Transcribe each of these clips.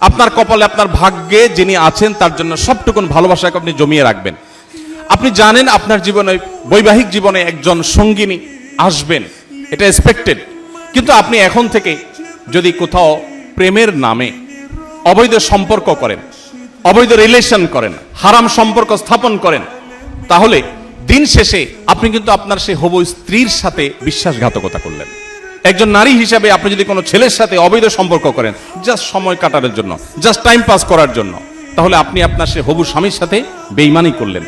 আপনার কপালে আপনার ভাগ্যে যিনি আছেন, তার জন্য সবটুকুন ভালোবাসাকে আপনি জমিয়ে রাখবেন। আপনি জানেন আপনার জীবনে, বৈবাহিক জীবনে একজন সঙ্গিনী আসবেন, এটা এক্সপেক্টেড কিন্তু আপনি এখন থেকে যদি কোথাও প্রেমের নামে অবৈধ সম্পর্ক করেন, অবৈধ রিলেশন করেন, হারাম সম্পর্ক স্থাপন করেন, তাহলে দিন শেষে আপনি কিন্তু আপনার সেই হবু স্ত্রীর সাথে বিশ্বাসঘাতকতা করলেন। একজন নারী হিসাবে আপনি যদি কোনো ছেলের সাথে অবৈধ সম্পর্ক করেন জাস্ট সময় কাটানোর জন্য জাস্ট টাইম পাস করার জন্য, তাহলে আপনি আপনার সে হবু স্বামীর সাথে বেইমানি করলেন।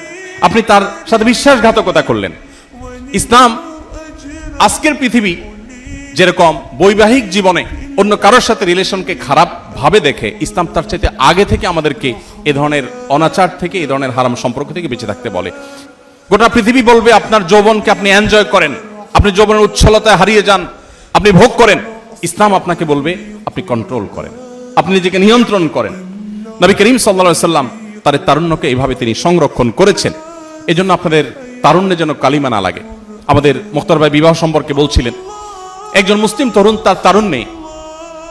আপনি তার সাথে বিশ্বাসঘাতকতা করলেন। ইসলাম আজকের পৃথিবী যেরকম বৈবাহিক জীবনে অন্য কারোর সাথে রিলেশনকে খারাপ ভাবে দেখে, ইসলাম তার চাইতে আগে থেকে আমাদেরকে এ ধরনের অনাচার থেকে, এ ধরনের হারাম সম্পর্ক থেকে বেঁচে থাকতে বলে। গোটা পৃথিবী বলবে আপনার যৌবনকে আপনি এনজয় করেন, আপনি যৌবনের উচ্ছলতায় হারিয়ে যান আপনি ভোগ করেন, ইসলাম আপনাকে বলবে, আপনি কন্ট্রোল করেন। আপনি নিজেকে নিয়ন্ত্রণ করেন। নবী করিম সাল্লা সাল্লাম তার তারুণ্যকে এইভাবে তিনি সংরক্ষণ করেছেন। এজন্য আপনাদের তারুণ্যে যেন কালিমা না লাগে। আমাদের মুখতার ভাই বিবাহ সম্পর্কে বলছিলেন, একজন মুসলিম তরুণ তার তারুণ্যে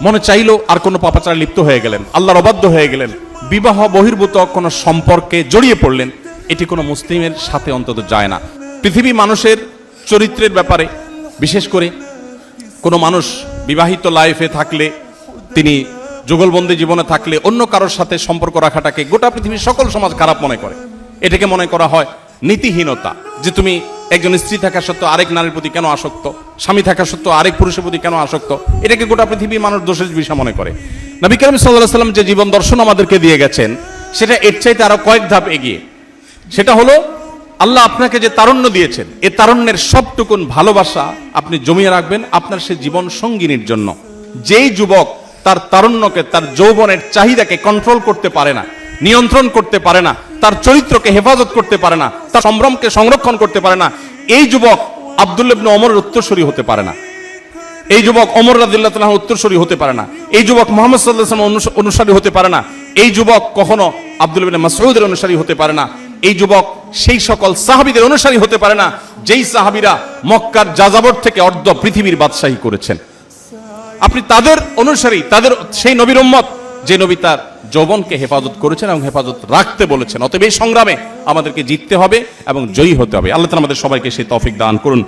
মনে চাইলো আর কোনো পাপাচারে লিপ্ত হয়ে গেলেন, আল্লাহর অবাধ্য হয়ে গেলেন, বিবাহ বহির্ভূত কোনো সম্পর্কে জড়িয়ে পড়লেন, এটি কোনো মুসলিমের সাথে অন্তত যায় না। পৃথিবী মানুষের চরিত্রের ব্যাপারে, বিশেষ করে কোনো মানুষ বিবাহিত লাইফে থাকলে, তিনি যুগলবন্দি জীবনে থাকলে অন্য কারোর সাথে সম্পর্ক রাখাটাকে গোটা পৃথিবীর সকল সমাজ খারাপ মনে করে। এটাকে মনে করা হয় নীতিহীনতা, যে তুমি একজন স্ত্রী থাকা সত্ত্বেও আরেক নারীর প্রতি কেন আসক্ত, স্বামী থাকা সত্ত্বেও আরেক পুরুষের প্রতি কেন আসক্ত, এটাকে গোটা পৃথিবীর মানুষ দোষের বিষয় মনে করে। নবী করিম সাল্লাহ সাল্লাম যে জীবন দর্শন আমাদেরকে দিয়ে গেছেন, সেটা এর চাইতে আরও কয়েক ধাপ এগিয়ে। সেটা হলো আল্লাহ আপনাকে যে তারুণ্য দিয়েছেন, এ তারুণ্যের সবটুকুন ভালোবাসা আপনি জমিয়ে রাখবেন আপনার সে জীবন সঙ্গিনীর জন্য। যেই যুবক তার তারুণ্যকে, তার যৌবনের চাহিদাকে কন্ট্রোল করতে পারে না, নিয়ন্ত্রণ করতে পারে না, তার চরিত্রকে হেফাজত করতে পারে না, তার সম্ভ্রমকে সংরক্ষণ করতে পারে না, এই যুবক আব্দুল্লাবনে অমরের উত্তরসূরি হতে পারে না। এই যুবক অমর রাদিল্লাহ তাআলার উত্তরসূরি হতে পারে না। এই যুবক মোহাম্মদ সাল্লাহ সাল্লাম অনুসারী হতে পারে না। এই যুবক কখনো আব্দুল বিন মাসউদের অনুসারী হতে পারে না। এই যুবক সেই সকল সাহাবিদের অনুসারী হতে পারে না। যেই সাহাবিরা মক্কার যাযাবর থেকে অর্ধ পৃথিবীর বাদশাহী করেছেন। আপনি তাদের অনুসারী, তাদের সেই নবীর উম্মত, যে নবী তার যৌবনকে হেফাজত করেছেন এবং হেফাজত রাখতে বলেছেন। অতএব এই সংগ্রামে আমাদেরকে জিততে হবে এবং জয়ী হতে হবে। আল্লাহ আমাদের সবাইকে সেই তফিক দান করুন।